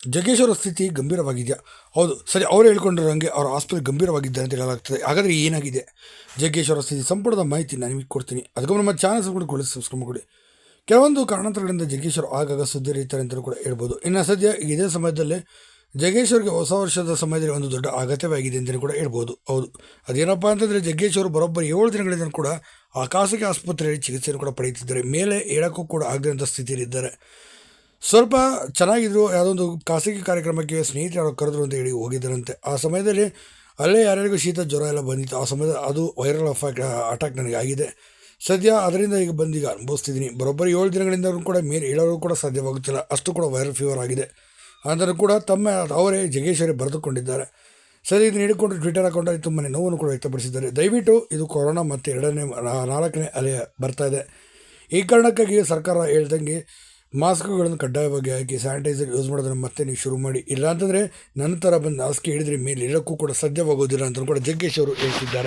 ಜಗ್ಗೇಶ್ ಅವರ ಸ್ಥಿತಿ ಗಂಭೀರವಾಗಿದೆಯಾ ಹೌದು, ಸರಿ, ಅವರು ಹೇಳ್ಕೊಂಡಿರೋ ಹಂಗೆ ಅವರ ಆಸ್ಪತ್ರೆ ಗಂಭೀರವಾಗಿದ್ದಾರೆ ಅಂತ ಹೇಳಲಾಗ್ತದೆ. ಹಾಗಾದರೆ ಏನಾಗಿದೆ? ಜಗ್ಗೇಶ್ ಅವರ ಸ್ಥಿತಿ ಸಂಪುಟದ ಮಾಹಿತಿ ನಾನು ನಿಮಗೆ ಕೊಡ್ತೀನಿ. ಅದಕ್ಕೂ ನಮ್ಮ ಕೂಡ ಸಬ್ಸ್ಕ್ರೈಬ್ ಸಬ್ಸ್ಕ್ರೈಬ್ ಮಾಡಿ ಕೆಲವೊಂದು ಕಾರಣಾಂತರಗಳಿಂದ ಜಗ್ಗೇಶ್ ಅವರು ಆಗಾಗ ಸುದ್ದಿ ರೀತಾರೆ ಅಂತಲೂ ಕೂಡ ಹೇಳ್ಬೋದು. ಇನ್ನು ಸದ್ಯ ಇದೇ ಸಮಯದಲ್ಲಿ ಜಗ್ಗೇಶ್ ಅವರಿಗೆ ಹೊಸ ವರ್ಷದ ಸಮಯದಲ್ಲಿ ಒಂದು ದೊಡ್ಡ ಅಗತ್ಯವಾಗಿದೆ ಅಂತಲೂ ಕೂಡ ಹೇಳ್ಬೋದು. ಹೌದು, ಅದೇನಪ್ಪ ಅಂತಂದರೆ ಜಗ್ಗೇಶ್ ಅವರು ಬರೋಬ್ಬರಿ ಏಳು ದಿನಗಳಿಂದ ಕೂಡ ಆ ಖಾಸಗಿ ಆಸ್ಪತ್ರೆಯಲ್ಲಿ ಚಿಕಿತ್ಸೆಯನ್ನು ಕೂಡ ಪಡೆಯುತ್ತಿದ್ದಾರೆ. ಮೇಲೆ ಹೇಳೋಕ್ಕೂ ಕೂಡ ಆಗದಂಥ ಸ್ಥಿತಿಯಲ್ಲಿದ್ದಾರೆ. ಸ್ವಲ್ಪ ಚೆನ್ನಾಗಿದ್ರು ಯಾವುದೊಂದು ಖಾಸಗಿ ಕಾರ್ಯಕ್ರಮಕ್ಕೆ ಸ್ನೇಹಿತರು ಯಾರೋ ಕರೆದ್ರು ಅಂತ ಹೇಳಿ ಹೋಗಿದ್ದರಂತೆ. ಆ ಸಮಯದಲ್ಲಿ ಅಲ್ಲೇ ಯಾರ್ಯಾರಿಗೂ ಶೀತ ಜ್ವರ ಎಲ್ಲ ಬಂದಿತ್ತು. ಆ ಸಮಯದಲ್ಲಿ ಅದು ವೈರಲ್ ಅಫಾಕ್ ಅಟ್ಯಾಕ್ ನನಗೆ ಆಗಿದೆ. ಸದ್ಯ ಅದರಿಂದ ಈಗ ಬಂದೀಗ ಅನುಭವಿಸ್ತಿದ್ದೀನಿ. ಬರೋಬ್ಬರಿ ಏಳು ದಿನಗಳಿಂದ ಕೂಡ ಮೇಲೆ ಹೇಳೋರು ಕೂಡ ಸಾಧ್ಯವಾಗುತ್ತಿಲ್ಲ. ಅಷ್ಟು ಕೂಡ ವೈರಲ್ ಫೀವರ್ ಆಗಿದೆ. ಆದರೂ ಕೂಡ ತಮ್ಮ ಅವರೇ ಜಗೇಶ್ವರಿ ಬರೆದುಕೊಂಡಿದ್ದಾರೆ. ಸರಿ, ಇದನ್ನು ಹಿಡ್ಕೊಂಡು ಟ್ವಿಟರ್ ಅಕೌಂಟಲ್ಲಿ ತುಂಬಾ ನೋವನ್ನು ಕೂಡ ವ್ಯಕ್ತಪಡಿಸಿದ್ದಾರೆ. ದಯವಿಟ್ಟು ಇದು ಕೊರೋನಾ ಮತ್ತು ಎರಡನೇ, ನಾಲ್ಕನೇ ಅಲೆ ಬರ್ತಾ ಇದೆ. ಈ ಕಾರಣಕ್ಕಾಗಿ ಸರ್ಕಾರ ಹೇಳ್ದಂಗೆ ಮಾಸ್ಕ್ಗಳನ್ನು ಕಡ್ಡಾಯವಾಗಿ ಹಾಕಿ ಸ್ಯಾನಿಟೈಸರ್ ಯೂಸ್ ಮಾಡೋದನ್ನು ಮತ್ತೆ ನೀವು ಶುರು ಮಾಡಿ. ಇಲ್ಲ ಅಂತಂದರೆ ನನ್ನ ಥರ ಬಂದು ಹಾಸಿಗೆ ಹಿಡಿದ್ರೆ ಮೇಲೆ ಇರೋಕ್ಕೂ ಕೂಡ ಸಾಧ್ಯವಾಗೋದಿಲ್ಲ ಅಂತ ಕೂಡ ಜಗ್ಗೇಶ್ ಅವರು ಹೇಳ್ತಿದ್ದಾರೆ.